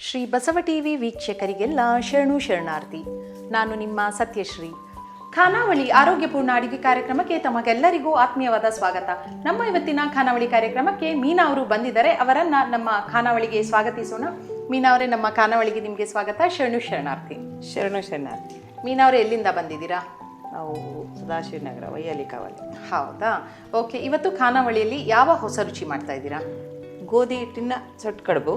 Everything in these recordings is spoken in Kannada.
ಶ್ರೀ ಬಸವ ಟಿವಿ ವೀಕ್ಷಕರಿಗೆಲ್ಲ ಶರಣು ಶರಣಾರ್ಥಿ. ನಾನು ನಿಮ್ಮ ಸತ್ಯಶ್ರೀ. ಖಾನಾವಳಿ ಆರೋಗ್ಯಪೂರ್ಣ ಅಡುಗೆ ಕಾರ್ಯಕ್ರಮಕ್ಕೆ ತಮಗೆಲ್ಲರಿಗೂ ಆತ್ಮೀಯವಾದ ಸ್ವಾಗತ. ನಮ್ಮ ಇವತ್ತಿನ ಖಾನಾವಳಿ ಕಾರ್ಯಕ್ರಮಕ್ಕೆ ಮೀನಾ ಅವರು ಬಂದಿದ್ದಾರೆ. ಅವರನ್ನ ನಮ್ಮ ಖಾನಾವಳಿಗೆ ಸ್ವಾಗತಿಸೋಣ. ಮೀನಾ ಅವರೇ ನಮ್ಮ ಖಾನಾವಳಿಗೆ ನಿಮಗೆ ಸ್ವಾಗತ. ಶರಣು ಶರಣಾರ್ಥಿ. ಶರಣು ಶರಣಾರ್ಥಿ. ಮೀನಾ ಅವರೇ ಎಲ್ಲಿಂದ ಬಂದಿದ್ದೀರಾ? ನಾವು ಸದಾಶಿವನಗರ ವೈಯಾಲಿ ಕಾವಲಿ ಹೌದಾ? ಓಕೆ ಇವತ್ತು ಖಾನಾವಳಿಯಲ್ಲಿ ಯಾವ ಹೊಸ ರುಚಿ ಮಾಡ್ತಾ ಇದ್ದೀರಾ? ಗೋಧಿ ಹಿಟ್ಟಿನ ಚೊಟ್ ಕಡುಬು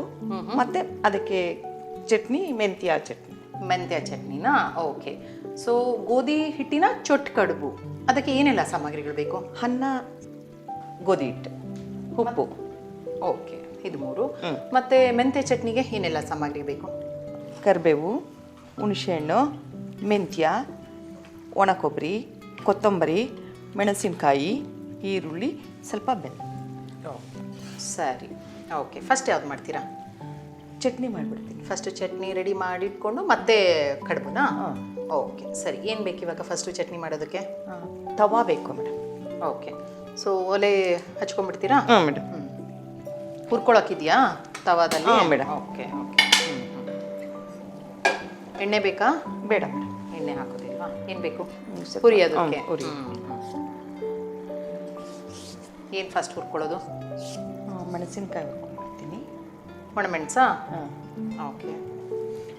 ಮತ್ತೆ ಅದಕ್ಕೆ ಚಟ್ನಿ ಮೆಂತ್ಯ ಚಟ್ನಿ. ಮೆಂತ್ಯ ಚಟ್ನಿನಾ? ಓಕೆ. ಸೊ ಗೋಧಿ ಹಿಟ್ಟಿನ ಚೊಟ್ ಕಡುಬು. ಅದಕ್ಕೆ ಏನೆಲ್ಲ ಸಾಮಗ್ರಿಗಳು ಬೇಕು? ಅನ್ನ ಗೋಧಿ ಹಿಟ್ಟು. ಉಪ್ಪು. ಓಕೆ. ಇದು ಮೂರು. ಮತ್ತೆ ಮೆಂತ್ಯ ಚಟ್ನಿಗೆ ಏನೆಲ್ಲ ಸಾಮಗ್ರಿ ಬೇಕು? ಕರಿಬೇವು ಹುಣಸೆಹಣ್ಣು ಮೆಂತ್ಯ ಒಣ ಕೊಬ್ಬರಿ ಕೊತ್ತಂಬರಿ ಮೆಣಸಿನಕಾಯಿ ಈರುಳ್ಳಿ ಸ್ವಲ್ಪ ಬೆಲ್ಲ. ಸರಿ. ಓಕೆ ಫಸ್ಟ್ ಯಾವ್ದು ಮಾಡ್ತೀರಾ? ಚಟ್ನಿ ಮಾಡಿಬಿಡ್ತೀನಿ. ಫಸ್ಟ್ ಚಟ್ನಿ ರೆಡಿ ಮಾಡಿಟ್ಕೊಂಡು ಮತ್ತೆ ಕಡುಬುನಾ? ಓಕೆ ಸರಿ. ಏನು ಬೇಕು ಇವಾಗ ಫಸ್ಟು ಚಟ್ನಿ ಮಾಡೋದಕ್ಕೆ? ತವಾ ಬೇಕು ಮೇಡಮ್ ಓಕೆ ಸೊ ಒಲೆ ಹಚ್ಕೊಂಡ್ಬಿಡ್ತೀರಾ? ಹಾಂ ಮೇಡಮ್ ಹ್ಞೂ ಹುರ್ಕೊಳಕ್ಕಿದೆಯಾ ತವಾದಲ್ಲಿ? ಹಾಂ ಮೇಡಮ್. ಓಕೆ ಓಕೆ ಎಣ್ಣೆ ಬೇಕಾ? ಬೇಡ ಮೇಡಮ್ ಎಣ್ಣೆ ಹಾಕೋದಿಲ್ವಾ? ಏನು ಬೇಕು? ಪುರಿ ಹುರಿಯೋದಕ್ಕೆ ಹುರಿ. ಏನು ಫಸ್ಟ್ ಹುರ್ಕೊಳ್ಳೋದು? ಮೆಣಸಿನ್ಕಾಯಿ ಹುರ್ಕೊಂಡ್ಬಿಡ್ತೀನಿ ಒಣಮೆಣಸಾ? ಹಾಂ ಓಕೆ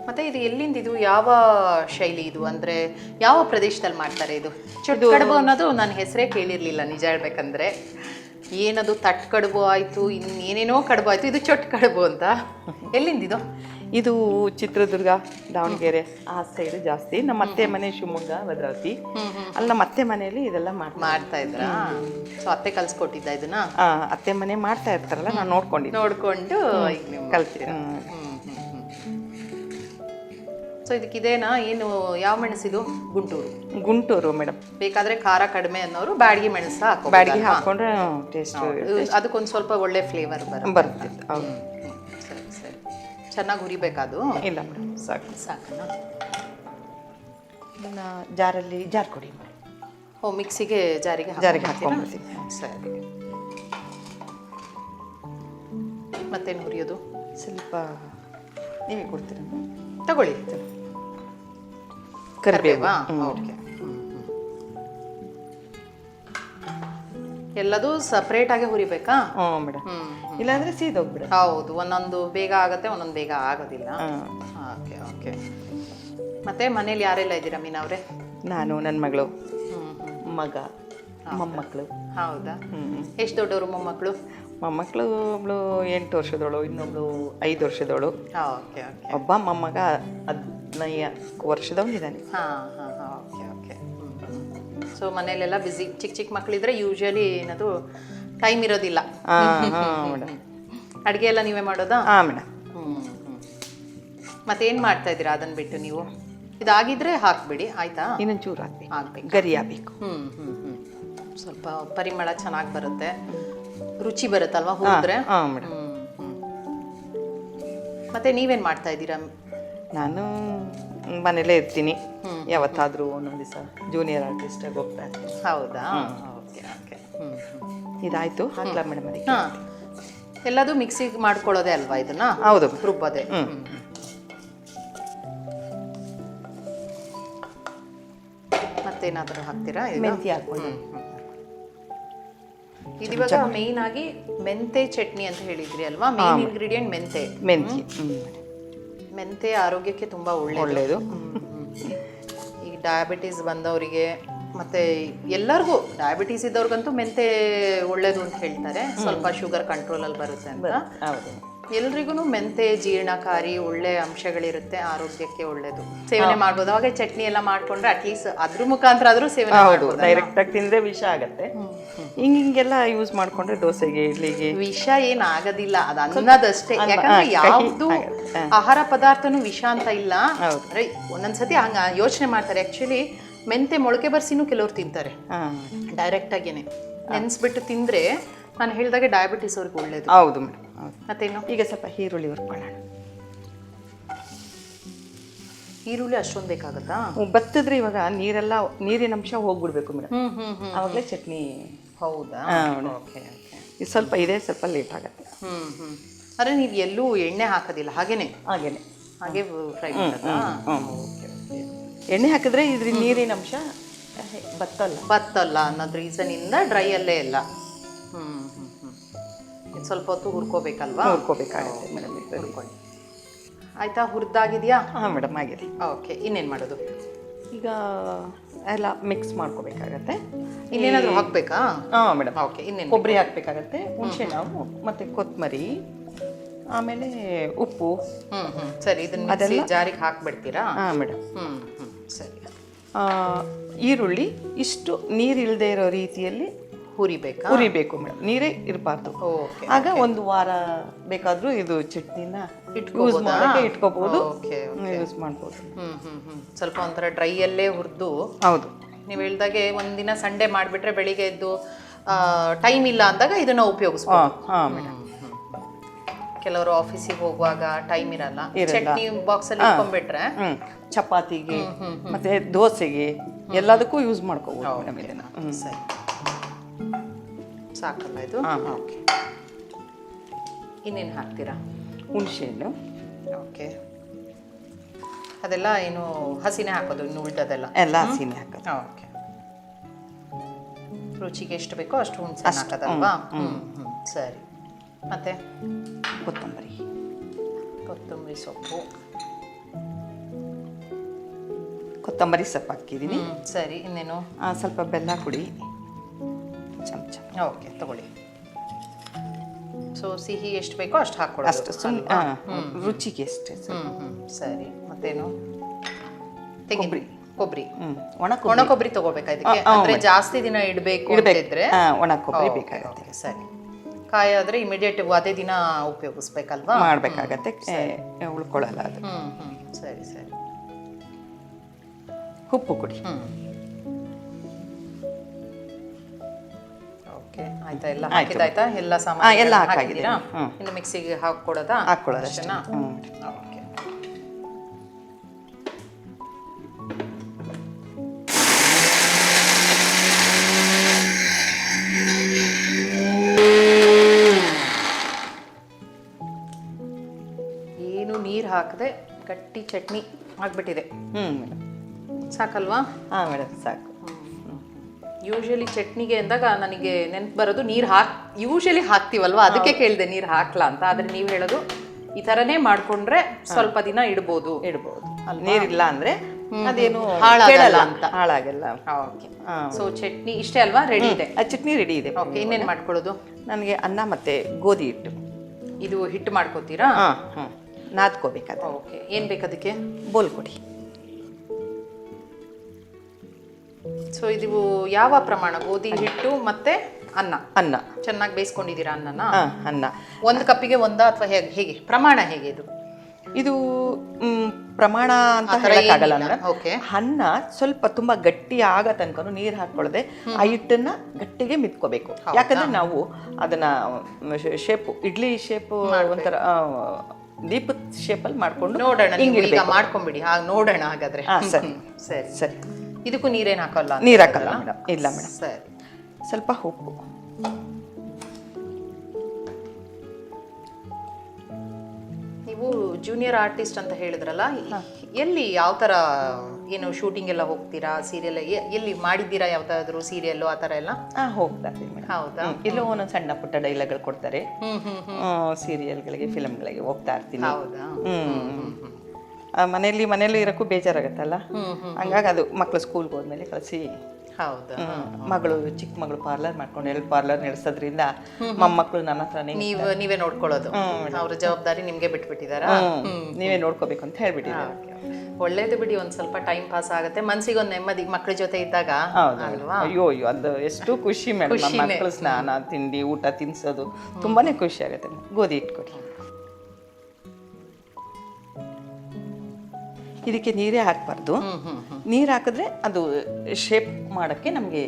ಮತ್ತೆ ಇದು ಎಲ್ಲಿಂದ ಇದು ಯಾವ ಶೈಲಿ ಇದು? ಅಂದ್ರೆ ಯಾವ ಪ್ರದೇಶದಲ್ಲಿ ಮಾಡ್ತಾರೆ ಇದು? ಚಟ್ ಕಡುಬು ಅನ್ನೋದು ನಾನು ಹೆಸರೇ ಕೇಳಿರ್ಲಿಲ್ಲ ನಿಜ ಹೇಳ್ಬೇಕಂದ್ರೆ. ಏನದು ತಟ್ ಕಡುಬು ಆಯಿತು ಇನ್ನೇನೇನೋ ಕಡುಬು ಆಯಿತು ಇದು ಚೊಟ್ ಕಡುಬು ಅಂತ. ಎಲ್ಲಿಂದ ಇದು ಚಿತ್ರದುರ್ಗ ದಾವಣಗೆರೆ ಆ ಸೈಡ್ ಜಾಸ್ತಿ. ನಮ್ಮ ಅತ್ತೆ ಮನೆ ಶಿವಮೊಗ್ಗ ಭದ್ರಾವತಿ. ಅಲ್ಲಿ ನಮ್ಮ ಅತ್ತೆ ಮನೆಯಲ್ಲಿ ಇದೆಲ್ಲ ಮಾಡ್ತಾರೆ. ಮಾಡ್ತಾ ಇದ್ರ? ಸೊ ಅತ್ತೆ ಕಲ್ಸ್ಕೊಟ್ಟಿದ್ದ ಇದನ್ನ? ಆ, ಅತ್ತೆ ಮನೆ ಮಾಡ್ತಾ ಇರ್ತಾರಲ್ಲ ನಾನು ನೋಡ್ಕೊಂಡಿದ್ದೆ. ನೋಡ್ಕೊಂಡು ಈಗ ನೀವು ಕಲ್ತೀನಿ ಸೊ ಇದಕ್ಕಿದೇನಾ ಏನು ಯಾವ ಮೆಣಸಿದು ಗುಂಟೂರು. ಗುಂಟೂರು ಮೇಡಮ್. ಬೇಕಾದ್ರೆ ಖಾರ ಕಡಿಮೆ ಅನ್ನೋರು ಬ್ಯಾಡಗಿ ಮೆಣಸ ಹಾಕೋ ಬಾಡಿಗೆ ಹಾಕೊಂಡ್ರೆ ಟೇಸ್ಟ್ ಅದಕ್ಕೊಂದು ಸ್ವಲ್ಪ ಒಳ್ಳೆ ಫ್ಲೇವರ್ ಬರುತ್ತೆ. ಬರುತ್ತೆ ಹೌದು. ಚೆನ್ನಾಗಿ ಹುರಿಬೇಕದು ಇಲ್ಲ ಮೇಡಮ್ ಸಾಕು. ಸಾಕನಾ? ಇದನ್ನ ಜಾರಲ್ಲಿ ಜಾರ್ ಕೊಡಿ ಮೇಡಮ್. ಓ ಮಿಕ್ಸಿಗೆ ಜಾರಿಗೆ ಜಾರಿಗೆ ಹಾಕೊಂಡ್ಬಿಡ್ತೀನಿ ಹಾಕ್ಕೊಂಡ್ಬಿಡ್ತೀನಿ. ಸರಿ. ಮತ್ತೇನು ಹುರಿಯೋದು? ಸ್ವಲ್ಪ ನೀವೇ ಕೊಡ್ತೀರಾ ತಗೊಳ್ಳಿ. ಕರಿಬೇವು. ಓಕೆ. ಎಲ್ಲದೂ ಸಪ್ರೇಟ್ ಆಗಿ ಹುರಿಬೇಕಾ? ಹ್ಞೂ ಮೇಡಮ್. ಇಲ್ಲಾಂದ್ರೆ ಸೀದೋಗ್ಬಿಡ ಹೌದು ಒಂದೊಂದು ಬೇಗ ಆಗುತ್ತೆ ಒಂದೊಂದು ಬೇಗ ಆಗೋದಿಲ್ಲ. Okay okay. ಮತ್ತೆ ಮನೇಲಿ ಯಾರೆಲ್ಲ ಇದ್ದೀರಾ ಮೀನಾ ಅವರೇ? ನಾನು ನನ್ನ ಮಗಳು ಮಗ ಮೊಮ್ಮಕ್ಕಳು ಹೌದಾ? ಎಷ್ಟು ದೊಡ್ಡವರು ಮೊಮ್ಮಕ್ಕಳು ಮೊಮ್ಮಕ್ಕಳು ಒಬ್ಳು ಎಂಟು ವರ್ಷದವಳು ಇನ್ನೊಬ್ಳು ಐದು ವರ್ಷದವಳು. Okay okay. ಒಬ್ಬ ಮೊಮ್ಮಗ ಹದಿನೈದು ವರ್ಷದವನಿದ್ದಾನೆ ಹಾಂ ಹಾಂ ಹಾಂ ಓಕೆ ಓಕೆ. ಸೊ ಮನೇಲೆಲ್ಲ ಬ್ಯುಸಿ ಚಿಕ್ಕ ಚಿಕ್ಕ ಮಕ್ಕಳಿದ್ರೆ ಯೂಶ್ವಲಿ ಏನದು ಟೈಮ್ ಇರೋದಿಲ್ಲ. ಹಾಂ ಹಾಂ ಮೇಡಮ್. ಅಡುಗೆ ಎಲ್ಲ ನೀವೇ ಮಾಡೋದಾ? ಹಾಂ ಮೇಡಮ್. ಮತ್ತೇನು ಮಾಡ್ತಾ ಇದ್ದೀರಾ ಅದನ್ನು ಬಿಟ್ಟು ನೀವು? ಇದಾಗಿದ್ರೆ ಹಾಕ್ಬಿಡಿ ಆಯ್ತಾ? ಇನ್ನೊಂದು ಚೂರು ಹಾಕ್ಬೇಕು. ಹಾಕ್ಬೇಕು. ಗರಿ ಹಾಕ್ಬೇಕು. ಹ್ಞೂ ಹ್ಞೂ ಹ್ಞೂ ಸ್ವಲ್ಪ ಪರಿಮಳ ಚೆನ್ನಾಗಿ ಬರುತ್ತೆ. ರುಚಿ ಬರುತ್ತಲ್ವಾ ಹೋದ್ರೆ ಹಾಂ ಮೇಡಮ್. ಮತ್ತೆ ನೀವೇನು ಮಾಡ್ತಾ ಇದ್ದೀರಾ? ನಾನು ಮನೇಲೇ ಇರ್ತೀನಿ. ಯಾವತ್ತಾದರೂ ಒಂದೊಂದು ದಿವಸ ಜೂನಿಯರ್ ಆರ್ಟಿಸ್ಟಾಗಿ ಹೋಗ್ತಾ ಇರ್ತೀನಿ. ಹೌದಾ? ಇದಾಯಿತು. ಹಾಕ್ಲಾ ಮೇಡಮ್ ಅದಕ್ಕೆ. ಹಾಂ. ಎಲ್ಲದೂ ಮಿಕ್ಸಿಗೆ ಮಾಡ್ಕೊಳ್ಳೋದೇ ಅಲ್ವಾ ಇದನ್ನ? ಹೌದು. ರುಬ್ಬೋದೆ. ಮತ್ತೇನಾದ್ರೂ. ಮತ್ತೇನಾದರೂ ಹಾಕ್ತೀರಾ ಮೆಂತಿ ಮೆಂತ್ಯ ಹಾಕ್ಕೊಂಡು ಇದಿವಾಗ ಮೇನ್ ಆಗಿ ಮೆಂತೆ ಚಟ್ನಿ ಅಂತ ಹೇಳಿದ್ರಿ ಅಲ್ವಾ? ಮೇನ್ ಇಂಗ್ರೀಡಿಯೆಂಟ್ ಮೆಂತೆ. ಮೆಂತ್ಯ. ಮೆಂತೆ ಆರೋಗ್ಯಕ್ಕೆ ತುಂಬಾ ಒಳ್ಳೆಯದು ಒಳ್ಳೆಯದು ಈಗ ಡಯಾಬಿಟೀಸ್ ಬಂದವರಿಗೆ ಮತ್ತೆ ಎಲ್ಲರಿಗೂ ಡಯಾಬಿಟೀಸ್ ಇದ್ದವ್ರಿಗಂತೂ ಮೆಂತೆ ಒಳ್ಳೇದು ಅಂತ ಹೇಳ್ತಾರೆ. ಸ್ವಲ್ಪ ಶುಗರ್ ಕಂಟ್ರೋಲಲ್ಲಿ ಬರುತ್ತೆ ಅಂತ. ಹೌದು. ಎಲ್ರಿಗೂ ಮೆಂತೆ ಜೀರ್ಣಕಾರಿ ಒಳ್ಳೆ ಅಂಶಗಳಿರುತ್ತೆ ಆರೋಗ್ಯಕ್ಕೆ ಒಳ್ಳೇದು. ಸೇವನೆ ಮಾಡ್ಬೋದು. ಅವಾಗ ಚಟ್ನಿ ಎಲ್ಲ ಮಾಡ್ಕೊಂಡ್ರೆ ಅಟ್ಲೀಸ್ಟ್ ಅದ್ರ ಮುಖಾಂತರ ಆದ್ರೂ ಸೇವನೆ ಹೌದು ಡೈರೆಕ್ಟ್ ಆಗಿ ತಿಂದ್ರೆ ವಿಷ ಆಗತ್ತೆ. ಹಿಂಗ ಹಿಂಗೆಲ್ಲ ಯೂಸ್ ಮಾಡ್ಕೊಂಡ್ರೆ ದೋಸೆಗೆ ಇಡ್ಲಿಗೆ. ವಿಷ ಏನಾಗೋದಿಲ್ಲ ಅದು ಅನ್ನೋದಷ್ಟೇ. ಯಾಕಂದ್ರೆ ಯಾವ್ದು ಆಹಾರ ಪದಾರ್ಥನು ವಿಷ ಅಂತ ಇಲ್ಲ. ಅಂದ್ರೆ ಒಂದೊಂದ್ಸತಿ ಹಂಗ ಯೋಚನೆ ಮಾಡ್ತಾರೆ. ಆಕ್ಚುಲಿ ಮೆಂತೆ ಮೊಳಕೆ ಬರ್ಸಿನೂ ಕೆಲವ್ರು ತಿಂತಾರೆ. ಹಾಂ. ಡೈರೆಕ್ಟ್ ಆಗೇನೆ. ನೆನ್ಸ್ಬಿಟ್ಟು ತಿಂದ್ರೆ ನಾನು ಹೇಳಿದಾಗೆ ಡಯಾಬಿಟಿಸ್ ಅವ್ರಿಗೆ ಒಳ್ಳೇದು. ಹೌದು ಮೇಡಮ್ ಹೌದು. ಮತ್ತೇನು? ಈಗ ಸ್ವಲ್ಪ ಈರುಳ್ಳಿ ಹುರ್ಕೊಳ್ಳೋಣ. ಈರುಳ್ಳಿ ಅಷ್ಟೊಂದು ಬೇಕಾಗತ್ತಾ? ಬತ್ತಿದ್ರೆ ಇವಾಗ ನೀರೆಲ್ಲ ನೀರಿನ ಅಂಶ ಹೋಗ್ಬಿಡ್ಬೇಕು ಮೇಡಮ್. ಹ್ಞೂ ಹ್ಞೂ ಆವಾಗಲೇ ಚಟ್ನಿ. ಹೌದಾ? ಓಕೆ ಇದು ಸ್ವಲ್ಪ ಇದೆ ಸ್ವಲ್ಪ ಲೇಟ್ ಆಗುತ್ತೆ. ಹ್ಞೂ ಹ್ಞೂ ಅಂದ್ರೆ ನೀವು ಎಲ್ಲೂ ಎಣ್ಣೆ ಹಾಕೋದಿಲ್ಲ ಹಾಗೇನೆ? ಹಾಗೇನೆ. ಹಾಗೆ ಫ್ರೈ ಮಾಡೋದಾ. ಎಣ್ಣೆ ಹಾಕಿದ್ರೆ ಇದ್ರ ನೀರಿನ ಅಂಶ ಬತ್ತಲ್ಲ. ಬತ್ತಲ್ಲ ಅನ್ನೋದು ರೀಸನಿಂದ ಡ್ರೈ ಅಲ್ಲೇ ಇಲ್ಲ. ಹ್ಮ್ ಹ್ಮ್ ಹ್ಮ್. ಸ್ವಲ್ಪ ಹೊತ್ತು ಹುರ್ಕೋಬೇಕಲ್ವಾ? ಹುರ್ಕೋಬೇಕಾಗುತ್ತೆ ಮೇಡಮ್ ಹುರ್ಕೊಳ್ಳಿ. ಆಯ್ತಾ? ಹುರಿದಾಗಿದೆಯಾ? ಹಾಂ ಮೇಡಮ್ ಆಗಿದೆ ಓಕೆ ಇನ್ನೇನು ಮಾಡೋದು? ಈಗ ಎಲ್ಲ ಮಿಕ್ಸ್ ಮಾಡ್ಕೋಬೇಕಾಗತ್ತೆ. ಇನ್ನೇನಾದರೂ ಹಾಕ್ಬೇಕಾ? ಹಾಂ ಮೇಡಮ್. ಓಕೆ ಇನ್ನೇನು ಕೊಬ್ಬರಿ ಹಾಕಬೇಕಾಗತ್ತೆ ಹುಣಸೆ ನಾವು ಮತ್ತು ಕೊತ್ತಂಬರಿ ಆಮೇಲೆ ಉಪ್ಪು. ಹ್ಞೂ ಹ್ಞೂ ಸರಿ ಇದನ್ನ ಜಾರಿಗೆ ಹಾಕ್ಬಿಡ್ತೀರಾ? ಹಾಂ ಮೇಡಮ್. ಹ್ಞೂ ಹ್ಮ್. ಸರಿ. ಈರುಳ್ಳಿ ಇಷ್ಟು ನೀರಿಲ್ಲದೆ ಇರೋ ರೀತಿಯಲ್ಲಿ ಹುರಿಬೇಕು? ಹುರಿಬೇಕು ಮೇಡಮ್ ನೀರೇ ಇರಬಾರ್ದು. ಆಗ ಒಂದು ವಾರ ಬೇಕಾದರೂ ಇದು ಚಟ್ನಿನ ಯೂಸ್? ಮಾಡೋಕ್ಕೆ ಇಟ್ಕೋಬಹುದು ಯೂಸ್ ಮಾಡ್ಬೋದು. ಹ್ಞೂ ಹ್ಞೂ ಹ್ಞೂ ಸ್ವಲ್ಪ ಒಂಥರ ಡ್ರೈಯಲ್ಲೇ ಹುರಿದು. ಹೌದು. ನೀವು ಹೇಳ್ದಾಗೆ ಒಂದಿನ ಸಂಡೇ ಮಾಡಿಬಿಟ್ರೆ ಬೆಳಿಗ್ಗೆ ಎದ್ದು ಟೈಮ್ ಇಲ್ಲ ಅಂದಾಗ ಇದನ್ನು ಉಪಯೋಗಿಸ್ಬೋದು. ಹಾಂ ಮೇಡಮ್ ಕೆಲವರು ಆಫೀಸಿಗೆ ಹೋಗುವಾಗ ಟೈಮ್ ಇರಲ್ಲ. ಇರಲ್ಲ. ಚಟ್ನಿ ಬಾಕ್ಸ್ ಅಲ್ಲಿ ಇಟ್ಕೊಂಡ್ಬಿಟ್ರೆ? ಚಪಾತಿಗೆ ಮತ್ತೆ ದೋಸೆಗೆ ಎಲ್ಲದಕ್ಕೂ ಯೂಸ್ ಮಾಡ್ಕೋಬಹುದು ಮೇಡಮ್ ಇದನ್ನ. ಸರಿ. ಸಾಕಲ್ಲ ಇದು? ಹಾಂ. ಓಕೆ. ಇನ್ನೇನು ಹಾಕ್ತೀರಾ? ಹುಣಸೆಹಣ್ಣು. ಓಕೆ. ಅದೆಲ್ಲ ಏನು ಹಸಿನೇ ಹಾಕೋದು ಇನ್ನು ಉಳ್ದದೆಲ್ಲ ಎಲ್ಲ ಹಸಿನೇ ಹಾಕೋದು. ಓಕೆ. ರುಚಿಗೆ ಎಷ್ಟು ಬೇಕೋ ಅಷ್ಟು ಹುಣಸೆ ಹಾಕೋದಲ್ವಾ? ಹ್ಞೂ ಹ್ಞೂ ಸರಿ. ಮತ್ತೆ? ಕೊತ್ತಂಬರಿ. ಕೊತ್ತಂಬರಿ ಸೊಪ್ಪು. ಕೊತ್ತಂಬರಿ ಸೊಪ್ಪು ಹಾಕಿದ್ದೀನಿ. ಸರಿ ಇನ್ನೇನು? ಸ್ವಲ್ಪ ಬೆಲ್ಲ ಕುಡಿ ಚಮಚ. ಓಕೆ ತಗೊಳ್ಳಿ. ಸೊ ಸಿಹಿ ಎಷ್ಟು ಬೇಕೋ ಅಷ್ಟು ಹಾಕೊಳ್ಳಿ ಅಷ್ಟು ಸುಮ್ಮನೆ? ರುಚಿಗೆ ಅಷ್ಟೇ ಸರಿ. ಮತ್ತೇನು? ತೆಂಗಿನ ಕೊಬ್ಬರಿ. ಒಣ ಒಣ ಕೊಬ್ಬರಿ ತಗೋಬೇಕಾಯ್ತು ಅಂದ್ರೆ ಜಾಸ್ತಿ ದಿನ ಇಡಬೇಕು ಇಡಬೇಕಿದ್ರೆ ಒಣ ಕೊಬ್ಬರಿ ಬೇಕಾಗುತ್ತೆ. ಸರಿ. ಕಾಯಿ ಆದರೆ ಇಮಿಡಿಯೇಟ್ ಅದೇ ದಿನ ಉಪಯೋಗಿಸ್ಬೇಕಲ್ವಾ? ಮಾಡಬೇಕಾಗತ್ತೆ. ಉಳ್ಕೊಳ್ಳಲ್ಲ ಅದು. ಸರಿ ಸರಿ. ಉಪ್ಪು ಕುಡಿ. ಓಕೆ ಆಯ್ತಾ ಎಲ್ಲ? ಹಾಕಿದಾಯ್ತಾ ಎಲ್ಲ ಸಾಮಾನು ಎಲ್ಲ ಹಾಕಿದ್ದೀರಾ. ಇನ್ನು ಮಿಕ್ಸಿಗೆ ಹಾಕ್ಕೊಡೋದಾ ಹಾಕ್ಕೊಳ್ಳೋದು ಅಷ್ಟೇ. ಅಷ್ಟೇನಾ? ಹ್ಮ್. ಗಟ್ಟಿ ಚಟ್ನಿ ಆಗ್ಬಿಟ್ಟಿದೆ. ಹ್ಮ್ ಮೇಡಮ್. ಸಾಕಲ್ವಾ? ಹಾಂ ಮೇಡಮ್ ಸಾಕು. ಯೂಶಲಿ ಚಟ್ನಿಗೆ ಅಂದಾಗ ನನಗೆ ನೆನಪು ಬರೋದು ನೀರು ಹಾಕ್ ಯೂಶಲಿ ಹಾಕ್ತೀವಲ್ವಾ? ಅದಕ್ಕೆ ಕೇಳಿದೆ ನೀರು ಹಾಕ್ಲಾ ಅಂತ. ಆದ್ರೆ ನೀವು ಹೇಳೋದು ಈ ಥರನೇ ಮಾಡ್ಕೊಂಡ್ರೆ ಸ್ವಲ್ಪ ದಿನ ಇಡ್ಬೋದು. ಇಡ್ಬೋದು. ನೀರಿಲ್ಲ ಅಂದ್ರೆ ಅದೇನು ಹಾಳಾಗಲ್ಲ ಅಂತ. ಹಾಳಾಗಲ್ಲ. ಓಕೆ. ಸೊ ಚಟ್ನಿ ಇಷ್ಟೇ ಅಲ್ವಾ? ರೆಡಿ ಇದೆ? ಆ ಚಟ್ನಿ ರೆಡಿ ಇದೆ. ಓಕೆ ಇನ್ನೇನು ಮಾಡ್ಕೊಳ್ಳೋದು? ನನಗೆ ಅನ್ನ ಮತ್ತೆ ಗೋಧಿ ಹಿಟ್ಟು. ಇದು ಹಿಟ್ಟು ಮಾಡ್ಕೋತೀರಾ? ಹಾಂ ಹ್ಞೂ ನಾದ್ಕೋಬೇಕಾದ್ರೆ ಓಕೆ. ಏನು ಬೇಕು ಅದಕ್ಕೆ? ಬೋಲ್ ಕೊಡಿ. ಸೊ ಇದು ಯಾವ ಪ್ರಮಾಣ? ಗೋಧಿ ಹಿಟ್ಟು ಮತ್ತೆ ಅನ್ನ? ಅನ್ನ. ಚೆನ್ನಾಗಿ ಬೇಯಿಸ್ಕೊಂಡಿದ್ದೀರಾ ಅನ್ನನ? ಆ, ಅನ್ನ. ಒಂದು ಕಪ್ಪಿಗೆ ಒಂದಾ ಅಥವಾ ಹೇಗೆ ಹೇಗೆ? ಪ್ರಮಾಣ ಹೇಗೆ ಇದು? ಇದು ಮ್, ಪ್ರಮಾಣ ಅಂತ ಥರ ಹೇಳಕ್ಕಾಗಲ್ಲ ಏನಿಲ್ಲ. Madam Okay. ಅನ್ನ ಸ್ವಲ್ಪ ತುಂಬಾ ಗಟ್ಟಿ ಆಗ ತನಕ ನೀರು ಹಾಕೊಳ್ಳದೆ ಆ ಹಿಟ್ಟನ್ನ ಗಟ್ಟಿಗೆ ಮಿತ್ಕೋಬೇಕು. ಯಾಕಂದ್ರೆ ನಾವು ಅದನ್ನ ಶೇಪ್ ಇಡ್ಲಿ ಶೇಪ್ ಒಂಥರ ಆ, ದೀಪದ ಶೇಪಲ್ಲಿ ಮಾಡ್ಕೊಂಡು ನೋಡೋಣ ಈಗ. ಮಾಡ್ಕೊಂಬಿಡಿ. ಹಾಗೆ ನೋಡೋಣ ಹಾಗಾದ್ರೆ. ಹಾಂ ಸರಿ. ಸರಿ. ಸರಿ. ಇದಕ್ಕೂ ನೀರೇನು ಹಾಕೋಲ್ಲ? ನೀರು ಹಾಕಲ್ಲ? ಮೇಡಮ್. ಇಲ್ಲ ಮೇಡಮ್. ಸರಿ. ಸ್ವಲ್ಪ ಉಪ್ಪು. ನೀವು ಜೂನಿಯರ್ ಆರ್ಟಿಸ್ಟ್ ಅಂತ ಹೇಳಿದ್ರಲ್ಲ ಎಲ್ಲಿ ಯಾವ ಥರ ಏನು ಶೂಟಿಂಗ್ ಎಲ್ಲ ಹೋಗ್ತೀರಾ? ಸೀರಿಯಲ್ ಎಲ್ಲಿ ಮಾಡಿದ್ದೀರಾ ಯಾವ್ದಾದ್ರು ಸೀರಿಯಲ್ಲು ಆ ಥರ ಎಲ್ಲ? ಹಾಂ ಹೋಗ್ತಾ ಇರ್ತೀನಿ ಮೇಡಮ್. ಹೌದಾ? ಎಲ್ಲೋ ಒಂದೊಂದು ಸಣ್ಣ ಪುಟ್ಟ ಡೈಲಾಗ್ಗಳು ಕೊಡ್ತಾರೆ. ಸೀರಿಯಲ್ಗಳಿಗೆ ಫಿಲಮ್ಗಳಿಗೆ ಹೋಗ್ತಾ ಇರ್ತೀನಿ. ಹೌದಾ? ಮನೆಯಲ್ಲಿ ಮನೆಯಲ್ಲಿ ಇರೋಕ್ಕೂ ಬೇಜಾರಾಗತ್ತಲ್ಲ? ಹಂಗಾಗಿ ಅದು ಮಕ್ಕಳು ಸ್ಕೂಲ್ಗೆ ಹೋದ್ಮೇಲೆ ಕಳಿಸಿ. ಮಗಳು ಚಿಕ್ಕ ಮಗಳು ಪಾರ್ಲರ್ ಮಾಡ್ಕೊಂಡು ಎಲ್ಲಿ ಪಾರ್ಲರ್ ನಡೆಸೋದ್ರಿಂದ ಮೊಮ್ಮಕ್ಕಳು ನನ್ನ ಹತ್ರನೇ ನೀವು ನೀವೇ ನೋಡ್ಕೊಳ್ಳೋದು. ಅವ್ರ ಜವಾಬ್ದಾರಿ ನಿಮ್ಗೆ ಬಿಟ್ಬಿಟ್ಟಿದಾರ? ನೀವೇ ನೋಡ್ಕೋಬೇಕು ಅಂತ ಹೇಳ್ಬಿಟ್ಟಿದ್ದಾರೆ ಒಳ್ಳೇದು ಬಿಡಿ ಒಂದ್ ಸ್ವಲ್ಪ ಟೈಮ್ ಪಾಸ್ ಆಗುತ್ತೆ. ಮನ್ಸಿಗೆ ಒಂದ್ ನೆಮ್ಮದಿ ಮಕ್ಳ ಜೊತೆ ಇದ್ದಾಗ ಅಲ್ವಾ? ಅಯ್ಯೋ ಅಯ್ಯೋ ಅದು ಎಷ್ಟು ಖುಷಿ ಮೇಡಮ್. ಮಕ್ಕಳು ಸ್ನಾನ ತಿಂಡಿ ಊಟ ತಿನ್ಸೋದು ತುಂಬಾನೇ ಖುಷಿ ಆಗುತ್ತೆ. ಗೋಧಿ ಇಟ್ಕೊಡಿ ಇದಕ್ಕೆ ನೀರೇ ಹಾಕಬಾರ್ದು. ನೀರು ಹಾಕಿದ್ರೆ ಅದು ಶೇಪ್ ಮಾಡೋಕ್ಕೆ ನಮಗೆ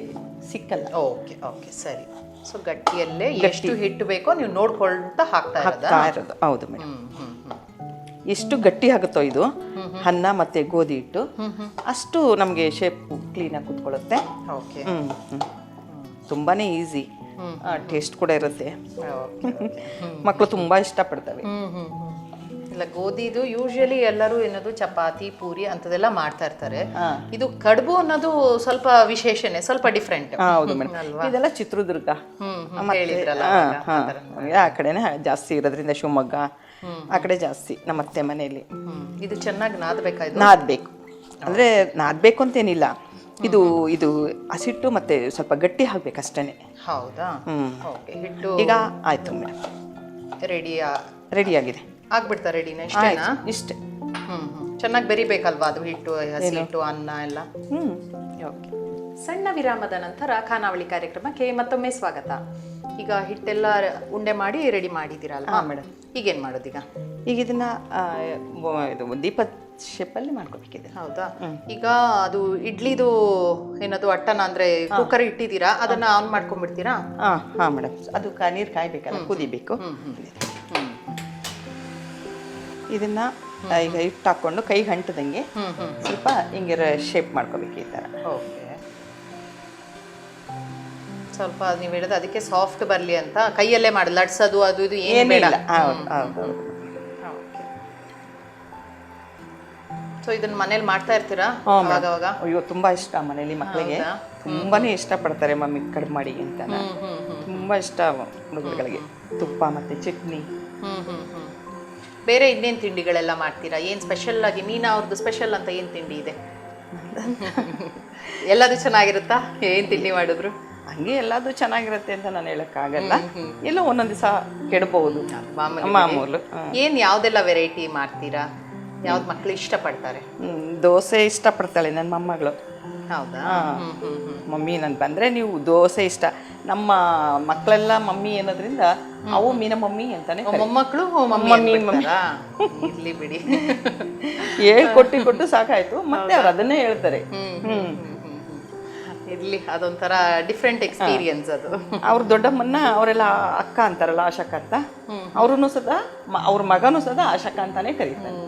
ಸಿಕ್ಕಲ್ಲ. ಓಕೆ ಓಕೆ ಸರಿ. ಸೊ ಗಟ್ಟಿಯಲ್ಲೇ ಎಷ್ಟು ಹಿಟ್ಟು ಬೇಕೋ ನೀವು ನೋಡ್ಕೊಳ್ತಾ ಹಾಕ್ತಾ ಹಾಕ್ತಾ ಇರೋದು. ಹೌದು ಮೇಡಮ್. ಎಷ್ಟು ಗಟ್ಟಿ ಆಗುತ್ತೋ ಇದು? ಅನ್ನ ಮತ್ತೆ ಗೋಧಿ ಹಿಟ್ಟು. ಅಷ್ಟು ನಮಗೆ ಶೇಪ್ ಕ್ಲೀನಾಗಿ ಕುತ್ಕೊಳ್ಳುತ್ತೆ ಓಕೆ. ತುಂಬಾನೇ ಈಸಿ ಟೇಸ್ಟ್ ಕೂಡ ಇರುತ್ತೆ. ಮಕ್ಕಳು ತುಂಬಾ ಇಷ್ಟಪಡ್ತವೆ. ಇಲ್ಲ ಗೋಧಿದು ಯೂಶಲಿ ಎಲ್ಲರೂ ಏನದು ಚಪಾತಿ ಪೂರಿ ಅಂತದೆಲ್ಲ ಮಾಡ್ತಾ ಇರ್ತಾರೆ. ಇದು ಕಡುಬು ಅನ್ನೋದು ಸ್ವಲ್ಪ ವಿಶೇಷನೇ ಸ್ವಲ್ಪ ಡಿಫ್ರೆಂಟ್ ಹೌದು ಮೇಡಮ್. ಇದೆಲ್ಲ ಚಿತ್ರದುರ್ಗ. ಹೇಳಿದ್ರಲ್ಲ. ಆ ಕಡೆನೆ ಜಾಸ್ತಿ ಇರೋದ್ರಿಂದ ಶಿವಮೊಗ್ಗ ಆ ಕಡೆ ಜಾಸ್ತಿ ನಮ್ಮ ಅತ್ತೆ ಮನೆಯಲ್ಲಿ. ಇದು ಚೆನ್ನಾಗಿ ನಾದಬೇಕಾಯ್ತು ನಾದ್ಬೇಕು. ಅಂದ್ರೆ ನಾದ್ಬೇಕು ಅಂತೇನಿಲ್ಲ. ಇದು ಇದು ಹಸಿಟ್ಟು ಮತ್ತೆ ಸ್ವಲ್ಪ ಗಟ್ಟಿ ಹಾಕ್ಬೇಕು ಅಷ್ಟೇನೆ. ಹೌದಾ? ಈಗ ಆಯ್ತು ಮೇಡಮ್. ರೆಡಿ ರೆಡಿ ಆಗಿದೆ. ಆಗ್ಬಿಡ್ತಾ ರೆಡಿನ ಇಷ್ಟೇನಾ? ಇಷ್ಟೇ. ಹ್ಮ್ ಚೆನ್ನಾಗಿ ಬೆರಿಬೇಕಲ್ವಾ ಅದು ಹಿಟ್ಟು ಹಸಿ ಹಿಟ್ಟು ಅನ್ನ ಎಲ್ಲ? ಓಕೆ. ಸಣ್ಣ ವಿರಾಮದ ನಂತರ ಖಾನಾವಳಿ ಕಾರ್ಯಕ್ರಮಕ್ಕೆ ಮತ್ತೊಮ್ಮೆ ಸ್ವಾಗತ. ಈಗ ಹಿಟ್ಟೆಲ್ಲ ಉಂಡೆ ಮಾಡಿ ರೆಡಿ ಮಾಡಿದ್ದೀರಲ್ಲ ಹಾಂ ಮೇಡಮ್ ಈಗೇನು ಮಾಡೋದೀಗ? ಈಗ ಇದನ್ನ ಆ, ವ- ಇದು ದೀಪದ ಶೇಪಲ್ಲಿ ಮಾಡ್ಕೋಬೇಕಿದೆ. ಹೌದಾ? ಈಗ ಅದು ಇಡ್ಲಿದು ಏನದು ಅಟ್ಟನ ಅಂದ್ರೆ ಕುಕ್ಕರ್ ಇಟ್ಟಿದ್ದೀರಾ? ಅದನ್ನ ಆನ್ ಮಾಡ್ಕೊಂಡ್ಬಿಡ್ತೀರಾ? ಹಾಂ ಹಾ ಮೇಡಮ್ ಅದು ನೀರ್ ನೀರು ಕಾಯಬೇಕಲ್ಲ ಕುದಿಬೇಕು. ಇದನ್ನ ಈಗ ಹಿಟ್ಟು ಹಾಕೊಂಡು ಕೈಗೆ ಅಂಟದಂಗೆ ಸ್ವಲ್ಪ ಹಿಂಗಿರ ಶೇಪ್ ಮಾಡ್ಕೋಬೇಕು ಈ ಥರ. ಓಕೆ. ಸ್ವಲ್ಪ ನೀವು ಹೇಳಿದ ಅದಕ್ಕೆ ಸಾಫ್ಟ್ ಬರಲಿ ಅಂತ ಕೈಯಲ್ಲೇ ಮಾಡಿ ಲಟ್ಸೋದು ಅದು ಇದು ಏನಿಲ್ಲ. ಸೊ ಇದನ್ನ ಮನೇಲಿ ಮಾಡ್ತಾ ಇರ್ತೀರಾ ಅವಾಗ ಅಯ್ಯೋ ತುಂಬಾ ಇಷ್ಟ ಮನೇಲಿ ಮಕ್ಕಳಿಗೆ ತುಂಬಾನೇ ತುಂಬಾನೇ ಇಷ್ಟಪಡ್ತಾರೆ ಮಮ್ಮಿ ಕಡಿಮೆ ಮಾಡಿ ಅಂತ ತುಂಬಾ ಇಷ್ಟ ಹುಡುಗರುಗಳಿಗೆ ತುಪ್ಪ ಮತ್ತೆ ಚಟ್ನಿ. ಹ್ಮ್ ಹ್ಮ್ ಹ್ಮ್. ಬೇರೆ ಇನ್ನೇನು ತಿಂಡಿಗಳೆಲ್ಲ ಮಾಡ್ತೀರಾ? ಏನ್ ಸ್ಪೆಷಲ್ ಆಗಿ ಮೀನಾ ಅವ್ರದ್ದು ಸ್ಪೆಷಲ್ ಅಂತ ಏನ್ ತಿಂಡಿ ಇದೆ? ಎಲ್ಲದು ಚೆನ್ನಾಗಿರುತ್ತಾ? ಏನ್ ತಿಂಡಿ ಮಾಡಿದ್ರು? ಹಂಗೆ ಎಲ್ಲದು ಚೆನ್ನಾಗಿರುತ್ತೆ ಅಂತ ನಾನು ಹೇಳೋಕ್ಕಾಗಲ್ಲ. ಎಲ್ಲ ಒಂದೊಂದ್ ದಿವಸ ಕೆಡಬಹುದು ಮಾಮೂಲಿ. ಏನ್ ಯಾವ್ದೆಲ್ಲ ವೆರೈಟಿ ಮಾಡ್ತೀರಾ? ಯಾವ್ದು ಮಕ್ಳು ಇಷ್ಟಪಡ್ತಾರೆ? ದೋಸೆ ಇಷ್ಟಪಡ್ತಾಳೆ ನನ್ನ ಮೊಮ್ಮಗಳು. ಹೌದಾ? ಮಮ್ಮಿ ನನ್ ಬಂದ್ರೆ ನೀವು ದೋಸೆ ಇಷ್ಟ. ನಮ್ಮ ಮಕ್ಕಳೆಲ್ಲ ಮಮ್ಮಿ ಅನ್ನೋದ್ರಿಂದ ಅವು ಮೀನ ಮಮ್ಮಿ ಅಂತಾನೆ ಮೊಮ್ಮಕ್ಕಳು ಮಮ್ಮಿ ಅಂದ್ಬಿಡ್ತಾರಾ? ಇರ್ಲಿ ಬಿಡಿ. ಹೇಳ್ಕೊಟ್ಟು ಕೊಟ್ಟು ಸಾಕಾಯ್ತು. ಮತ್ತೆ ಅವ್ರು ಅದನ್ನೇ ಹೇಳ್ತಾರೆ. ಹ್ಮ್. ಇರ್ಲಿ ಅದೊಂಥರ ಡಿಫ್ರೆಂಟ್ ಎಕ್ಸ್ಪೀರಿಯನ್ಸ್ ಅದು. ಅವ್ರ ದೊಡ್ಡಮ್ಮನ್ನ ಅವರೆಲ್ಲ ಅಕ್ಕ ಅಂತಾರಲ್ಲ ಆಶಕ್ಕ ಅಂತ. ಅವ್ರೂ ಸದಾ ಅವ್ರ ಮಗನೂ ಸದಾ ಆಶಕ್ಕ ಅಂತಾನೆ ಕರೀತಾರೆ.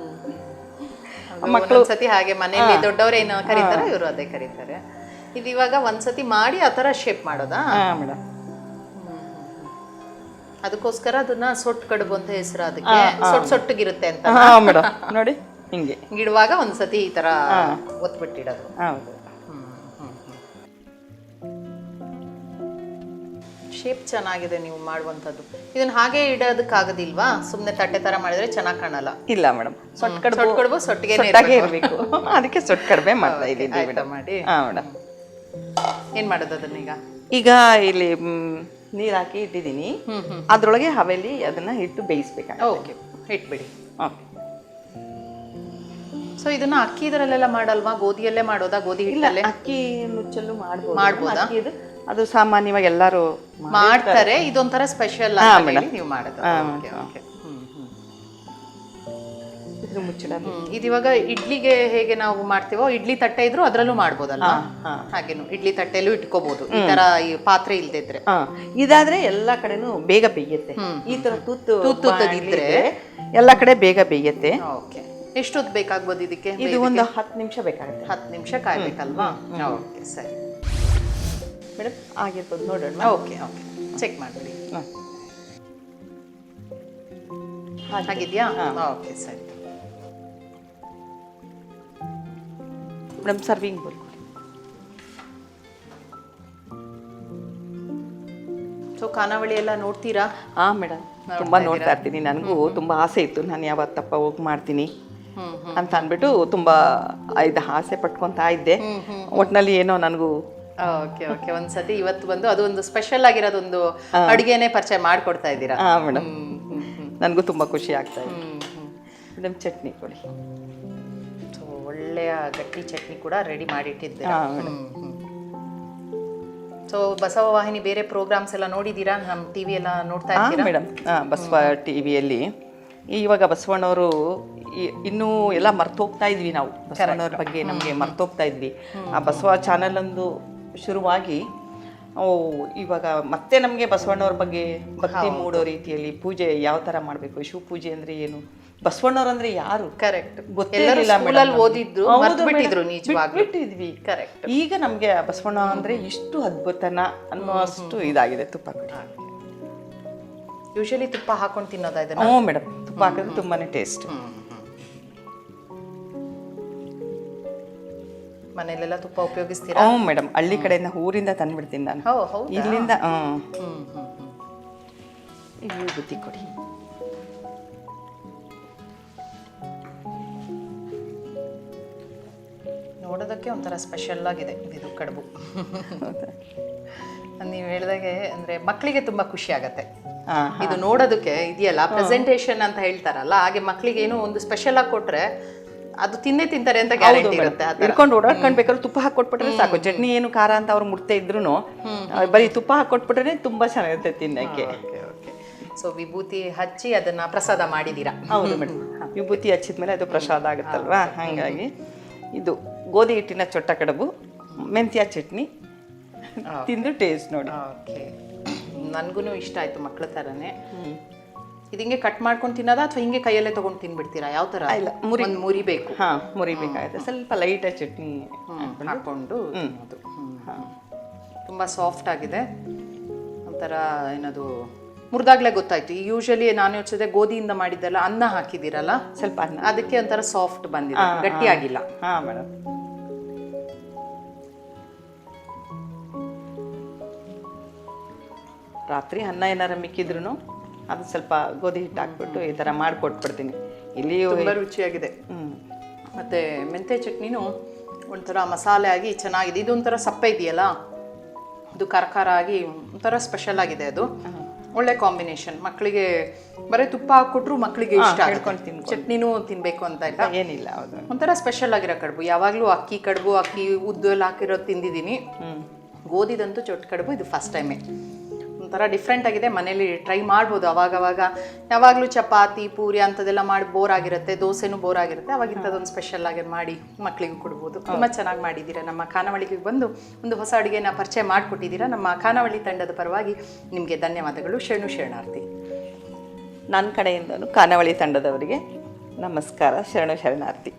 ಮಕ್ಕಳು ಸತಿ ಹಾಗೆ ಮನೆಯಲ್ಲಿ ದೊಡ್ಡವರೇನೋ ಕರೀತಾರೆ ಇವರು ಅದೇ ಕರೀತಾರೆ. ಇದು ಇವಾಗ ಒಂದ್ಸತಿ ಮಾಡಿ ಆ ಥರ ಶೇಪ್ ಮಾಡೋದಾ? ಹಾ ಮೇಡಮ್. ಅದಕ್ಕೋಸ್ಕರ ಅದನ್ನ ಸೊಟ್ ಕಡುಬು ಅಂತ ಹೆಸರು ಅದಕ್ಕೆ. ಸೊಟ್ ಸೊಟ್ಟಗಿರುತ್ತೆ ಅಂತ. ಹಾ ಮೇಡಮ್. ನೋಡಿ ಹಿಂಗೆ. ಗಿಡುವಾಗ ಒಂದ್ಸತಿ ಈ ತರ ಒತ್ಬಿಟ್ಟಿಡೋದು. ಹೌದು. ಶೇಪ್ ಚೆನ್ನಾಗಿದೆ ನೀವು ಮಾಡುವಂಥದ್ದು. ಇದನ್ನ ಹಾಗೆ ಇಡೋದಕ್ಕಾಗೋದಿಲ್ವಾ? ಸುಮ್ಮನೆ ತಟ್ಟೆ ತರ ಮಾಡಿದ್ರೆ ಚೆನ್ನಾಗಿ ಕಾಣಲ್ಲ. ಇಲ್ಲ ಮೇಡಮ್. ಸೊಟ್ಟು ಕಡುಬು ಸೊಟ್ಟು ಕಡುಬು ಸೊಟ್ಟಿಗೆ ಇರಬೇಕು. ಅದಕ್ಕೆ ಸೊಟ್ಟು ಕಡುಬೆ ಮಾಡ್ತಾ ಇದ್ದೀನಿ ಮಾಡಿ. ಹಾ ಮೇಡಮ್. ಏನ್ ಮಾಡೋದು ಅದನ್ನ ಈಗ ಈಗ ಇಲ್ಲಿ ನೀರು ಹಾಕಿ ಇಟ್ಟಿದ್ದೀನಿ. ಅದರೊಳಗೆ ಹವೆಲಿ ಅದನ್ನ ಹಿಟ್ಟು ಬೇಯಿಸ್ಬೇಕು ಓಕೆ. ಇಟ್ಬಿಡಿ. ಓಕೆ. ಸೊ ಇದನ್ನ ಅಕ್ಕಿ ಇದರಲ್ಲೆಲ್ಲ ಮಾಡಲ್ವಾ? ಗೋಧಿಯಲ್ಲೇ ಮಾಡೋದಾ? ಗೋಧಿ ಹಿಟ್ಟಲ್ಲೇ? ಅಕ್ಕಿ ನುಚ್ಚಲ್ಲೂ ಮಾಡ್ಬೋದು. ಮಾಡ್ಬೋದಾ? ಅದು ಸಾಮಾನ್ಯವಾಗಿ ಎಲ್ಲರೂ ಮಾಡ್ತಾರೆ. ಇದೊಂಥರ ಸ್ಪೆಷಲ್ ನೀವು ಮಾಡೋದು. ಓಕೆ ಓಕೆ ಇದ್ರ ಮುಚ್ಚಳ ಇದು ಇದಿವಾಗ ಇಡ್ಲಿಗೆ ಹೇಗೆ ನಾವು ಮಾಡ್ತೀವೋ ಇಡ್ಲಿ ತಟ್ಟೆ ಇದ್ರು ಅದ್ರಲ್ಲೂ ಮಾಡ್ಬೋದಲ್ಲ. ಹಾಗೇನು ಇಡ್ಲಿ ತಟ್ಟೆಲ್ಲೂ ಇಟ್ಕೋಬಹುದು ಈ ತರ ಈ ಪಾತ್ರೆ ಇಲ್ದಿದ್ರೆ ಇದ್ರೆ. ಇದಾದ್ರೆ ಎಲ್ಲಾ ಕಡೆನೂ ಬೇಗ ಬೇಯುತ್ತೆ. ಈ ತರ ತುತ್ತು ಇದ್ರೆ ಎಲ್ಲಾ ಕಡೆ ಬೇಗ ಬೇಯುತ್ತೆ. ಓಕೆ. ಎಷ್ಟೊತ್ತು ಬೇಕಾಗ್ಬೋದು ಇದಕ್ಕೆ? ಇದು ಒಂದು ಹತ್ತು ನಿಮಿಷ ಬೇಕಾಗುತ್ತೆ. ಹತ್ತು ನಿಮಿಷ ಕಾಯ್ಬೇಕಲ್ವಾ? ಓಕೆ ಸರಿ. ಮೇಡಮ್ ಆಗಿರ್ಬೋದು ನೋಡೋಣ. Okay okay. ಚೆಕ್ ಮಾಡ್ಬಿಡಿ. ಹಾ. ಹಾಂ. ಓಕೆ ಸರಿ. ಮೇಡಮ್ ಸರ್ವಿಂಗ್ ಬೋಲ್ ಸೊ ಖಾನಾವಳಿ ಎಲ್ಲ ನೋಡ್ತೀರಾ? ಹಾ ಮೇಡಮ್ ತುಂಬಾ ನೋಡ್ತಾ ಇರ್ತೀನಿ ನನಗೂ. ತುಂಬಾ ಆಸೆ ಇತ್ತು. ನಾನು ಯಾವತ್ತಪ್ಪ ಹೋಗಿ ಮಾಡ್ತೀನಿ ಅಂತ ಅಂದ್ಬಿಟ್ಟು ತುಂಬಾ ಇದು ಆಸೆ ಪಟ್ಕೊತಾ ಇದ್ದೆ. ಒಟ್ನಲ್ಲಿ ಏನೋ ನನಗೂ ಓಕೆ ಓಕೆ. ಒಂದ್ಸತಿ ಇವತ್ತು ಬಂದು ಅದು ಒಂದು ಸ್ಪೆಷಲ್ ಆಗಿರೋದೊಂದು ಅಡುಗೆನೆ ಪರಿಚಯ ಮಾಡ್ಕೊಡ್ತಾ ಇದ್ದೀರಾ? ಹಾ ಮೇಡಮ್ ನನಗೂ ತುಂಬಾ ಖುಷಿ ಆಗ್ತಾ ಇದೆ. ಮೇಡಮ್ ಚಟ್ನಿ ಕೊಡಿ. ಒಳ್ಳೆಯ ಗಟ್ಟಿ ಚಟ್ನಿ ಕೂಡ ರೆಡಿ ಮಾಡಿಟ್ಟಿದ್ದೆ ಹಾ, ಸೊ ಬಸವ ವಾಹಿನಿ ಬೇರೆ ಪ್ರೋಗ್ರಾಮ್ಸ್ ಎಲ್ಲ ನೋಡಿದ್ದೀರಾ? ನಮ್ಮ ಟಿವಿ ಎಲ್ಲ ನೋಡ್ತಾ ಇದ್ದೀರಾ? Madam madam. ಹಾ ಬಸವ ಟಿ ವಿಯಲ್ಲಿ ಇವಾಗ ಬಸವಣ್ಣವರು ಇನ್ನೂ ಎಲ್ಲ ಮರ್ತೋಗ್ತಾ ಇದ್ವಿ ನಾವು. ಬಸವಣ್ಣವ್ರ ಬಗ್ಗೆ ನಮಗೆ ಮರ್ತೋಗ್ತಾ ಇದ್ವಿ. ಆ ಬಸವ ಚಾನಲ್ ಒಂದು ಶುರುವಾಗಿ ಓ ಇವಾಗ ಮತ್ತೆ ನಮಗೆ ಬಸವಣ್ಣವ್ರ ಬಗ್ಗೆ ಭಕ್ತಿ ಮೂಡೋ ರೀತಿಯಲ್ಲಿ ಪೂಜೆ ಯಾವ ಥರ ಮಾಡಬೇಕು? ಶಿವ ಪೂಜೆ ಅಂದರೆ ಏನು? ಬಸವಣ್ಣವ್ರು ಅಂದ್ರೆ ಯಾರು ಕರೆಕ್ಟ್ ಓದಿದ್ರು ಬಿಟ್ಬಿಟ್ಟಿದ್ವಿ. ಕರೆಕ್ಟ್ ಈಗ ನಮ್ಗೆ ಬಸವಣ್ಣ ಅಂದ್ರೆ ಇಷ್ಟು ಅದ್ಭುತನ ಅನ್ನೋಷ್ಟು ಇದಾಗಿದೆ ತುಪ್ಪ ಯೂಶಲಿ ತುಪ್ಪ ಹಾಕೊಂಡು ತಿನ್ನೋದಾ ಇದನ್ನ? ಹ್ಞೂ ಮೇಡಮ್ ತುಪ್ಪ ಹಾಕಿದ್ರೆ ತುಂಬಾನೇ ಟೇಸ್ಟ್ ಮನೇಲೆಲ್ಲ ತುಪ್ಪ ಉಪಯೋಗಿಸ್ತೀರಾ? ಹ್ಞೂ ಮೇಡಮ್ ಹಳ್ಳಿ ಕಡೆಯಿಂದ ಊರಿಂದ ತಂದ್ಬಿಡ್ತೀನಿ ನಾನು. ಇಲ್ಲಿಂದ ಹ್ಞೂ ಹ್ಞೂ ಹ್ಞೂ ಬುದ್ಧಿ ಕೊಡಿ. ನೋಡೋದಕ್ಕೆ ಒಂಥರ ಸ್ಪೆಷಲ್ ಆಗಿದೆ ಇದು ಕಡುಬು. ನೀವು ಹೇಳಿದಾಗೆ ಅಂದ್ರೆ ಮಕ್ಕಳಿಗೆ ತುಂಬಾ ಖುಷಿ ಆಗತ್ತೆ. ಇದು ನೋಡೋದಕ್ಕೆ ಇದೆಯಲ್ಲ ಪ್ರೆಸೆಂಟೇಷನ್ ಅಂತ ಹೇಳ್ತಾರಲ್ಲ ಹಾಗೆ ಮಕ್ಕಳಿಗೆ ಏನೋ ಒಂದು ಸ್ಪೆಷಲ್ ಆಗಿ ಕೊಟ್ರೆ ಅದು ತಿನ್ನೇ ತಿಂತಾರೆ ಅಂತ ಗ್ಯಾರಂಟಿ ಇರುತ್ತೆ ಇಟ್ಕೊಂಡು. ಹಿಡ್ಕೊಂಡು ಓಡಾಡ್ಕೊಂಡು ಬೇಕಾದ್ರೆ ತುಪ್ಪ ಹಾಕೊಟ್ಬಿಟ್ರೆ ಸಾಕು. ಚಟ್ನಿ ಏನು ಖಾರ ಅಂತ ಅವ್ರು ಮುಟ್ತೆ ಇದ್ರು ಬರೀ ತುಪ್ಪ ಹಾಕೊಟ್ಬಿಟ್ರೆ ತುಂಬಾ ಚೆನ್ನಾಗಿರುತ್ತೆ ತಿನ್ನಕ್ಕೆ. ಸೊ ವಿಭೂತಿ ಹಚ್ಚಿ ಅದನ್ನ ಪ್ರಸಾದ ಮಾಡಿದೀರಾ? ಹೌದು ಮೇಡಮ್. ವಿಭೂತಿ ಹಚ್ಚಿದ ಮೇಲೆ ಅದು ಪ್ರಸಾದ ಆಗುತ್ತಲ್ವಾ? ಹಾಗಾಗಿ ಇದು. ಗೋಧಿ ಹಿಟ್ಟಿನ ಚೊಟ್ಟ ಕಡುಬು ಮೆಂತ್ಯ ಚಟ್ನಿ ತಿಂದು ಟೇಸ್ಟ್ ನೋಡಿ. ಓಕೆ ನನಗೂ ಇಷ್ಟ ಆಯಿತು ಮಕ್ಕಳ ಥರನೇ ಇದು ಹಿಂಗೆ ಕಟ್ ಮಾಡ್ಕೊಂಡು ತಿನ್ನೋದಾ ಅಥವಾ ಹಿಂಗೆ ಕೈಯಲ್ಲೇ ತೊಗೊಂಡು ತಿನ್ಬಿಡ್ತೀರಾ? ಯಾವ ಥರ ಇಲ್ಲ, ಮುರಿ. ಮುರಿಬೇಕು. ಹಾಂ ಮುರಿಬೇಕಾಗುತ್ತೆ. ಸ್ವಲ್ಪ ಲೈಟಾಗಿ ಚಟ್ನಿ ಹಾಕ್ಕೊಂಡು ತುಂಬಾ ಸಾಫ್ಟ್ ಆಗಿದೆ. ಒಂಥರ ಏನದು ಮುರಿದಾಗ್ಲೇ ಗೊತ್ತಾಯ್ತು. ಯೂಶಲಿ ನಾನು ಯೋಚಿಸಿದೆ ಗೋಧಿಯಿಂದ ಮಾಡಿದ್ದಲ್ಲ ಅನ್ನ ಹಾಕಿದಿರಲ್ಲ ಸ್ವಲ್ಪ ಅನ್ನ. ಅದಕ್ಕೆ ಒಂಥರ ಸಾಫ್ಟ್ ಬಂದಿದೆ. ಗಟ್ಟಿಯಾಗಿಲ್ಲ. ಹಾ ಮೇಡಮ್ ರಾತ್ರಿ ಅನ್ನ ಏನಾರ ಮಿಕ್ಕಿದ್ರು ಅದು ಸ್ವಲ್ಪ ಗೋಧಿ ಹಿಟ್ಟು ಹಾಕ್ಬಿಟ್ಟು ಈ ಥರ ಮಾಡಿಕೊಟ್ಬಿಡ್ತೀನಿ. ಇಲ್ಲಿ ತುಂಬಾ ರುಚಿಯಾಗಿದೆ. ಹ್ಮ್. ಮತ್ತೆ ಮೆಂತೆ ಚಟ್ನಿನೂ ಒಂಥರ ಮಸಾಲೆ ಆಗಿ ಚೆನ್ನಾಗಿದೆ. ಇದು ಒಂಥರ ಸಪ್ಪೆ ಇದೆಯಲ್ಲ? ಇದು ಖಾರ ಖಾರ ಆಗಿ ಒಂಥರ ಸ್ಪೆಷಲ್ ಆಗಿದೆ ಅದು. ಒಳ್ಳೆ ಕಾಂಬಿನೇಷನ್ ಮಕ್ಕಳಿಗೆ ಬರೀ ತುಪ್ಪ ಹಾಕ್ಕೊಟ್ರು ಮಕ್ಕಳಿಗೆ ಇಷ್ಟ ಹೇಳ್ಕೊಂಡು. ತಿನ್ಕೊಂಡು. ಚಟ್ನಿನೂ ತಿನ್ಬೇಕು ಅಂತ ಇಲ್ಲ? ಏನಿಲ್ಲ ಹೌದು. ಒಂಥರ ಸ್ಪೆಷಲ್ ಆಗಿರೋ ಕಡುಬು. ಯಾವಾಗಲೂ ಅಕ್ಕಿ ಕಡುಬು ಅಕ್ಕಿ ಉದ್ದು ಎಲ್ಲ ಹಾಕಿರೋದು ತಿಂದಿದ್ದೀನಿ. ಗೋಧಿದಂತೂ ಚೊಟ್ಟ ಕಡುಬು ಇದು ಫಸ್ಟ್ ಟೈಮೇ ಒಂಥರ ಡಿಫ್ರೆಂಟ್ ಆಗಿದೆ. ಮನೇಲಿ ಟ್ರೈ ಮಾಡ್ಬೋದು ಅವಾಗವಾಗ. ಯಾವಾಗಲೂ ಚಪಾತಿ ಪೂರಿ ಅಂಥದ್ದೆಲ್ಲ ಮಾಡಿ ಬೋರ್ ಆಗಿರುತ್ತೆ. ದೋಸೆನೂ ಬೋರ್ ಆಗಿರುತ್ತೆ. ಅವಾಗ ಇಂಥದ್ದೊಂದು ಸ್ಪೆಷಲ್ ಆಗಿ ಮಾಡಿ ಮಕ್ಕಳಿಗೂ ಕೊಡ್ಬೋದು. ತುಂಬ ಚೆನ್ನಾಗಿ ಮಾಡಿದ್ದೀರಾ ನಮ್ಮ ಖಾನಾವಳಿಗೆ ಬಂದು ಒಂದು ಹೊಸ ಅಡುಗೆನ ಪರಿಚಯ ಮಾಡಿಕೊಟ್ಟಿದ್ದೀರಾ. ನಮ್ಮ ಖಾನಾವಳಿ ತಂಡದ ಪರವಾಗಿ ನಿಮಗೆ ಧನ್ಯವಾದಗಳು. ಶರಣು ಶರಣಾರ್ಥಿ. ನನ್ನ ಕಡೆಯಿಂದಲೂ ಖಾನಾವಳಿ ತಂಡದವರಿಗೆ ನಮಸ್ಕಾರ. ಶರಣು ಶರಣಾರ್ಥಿ.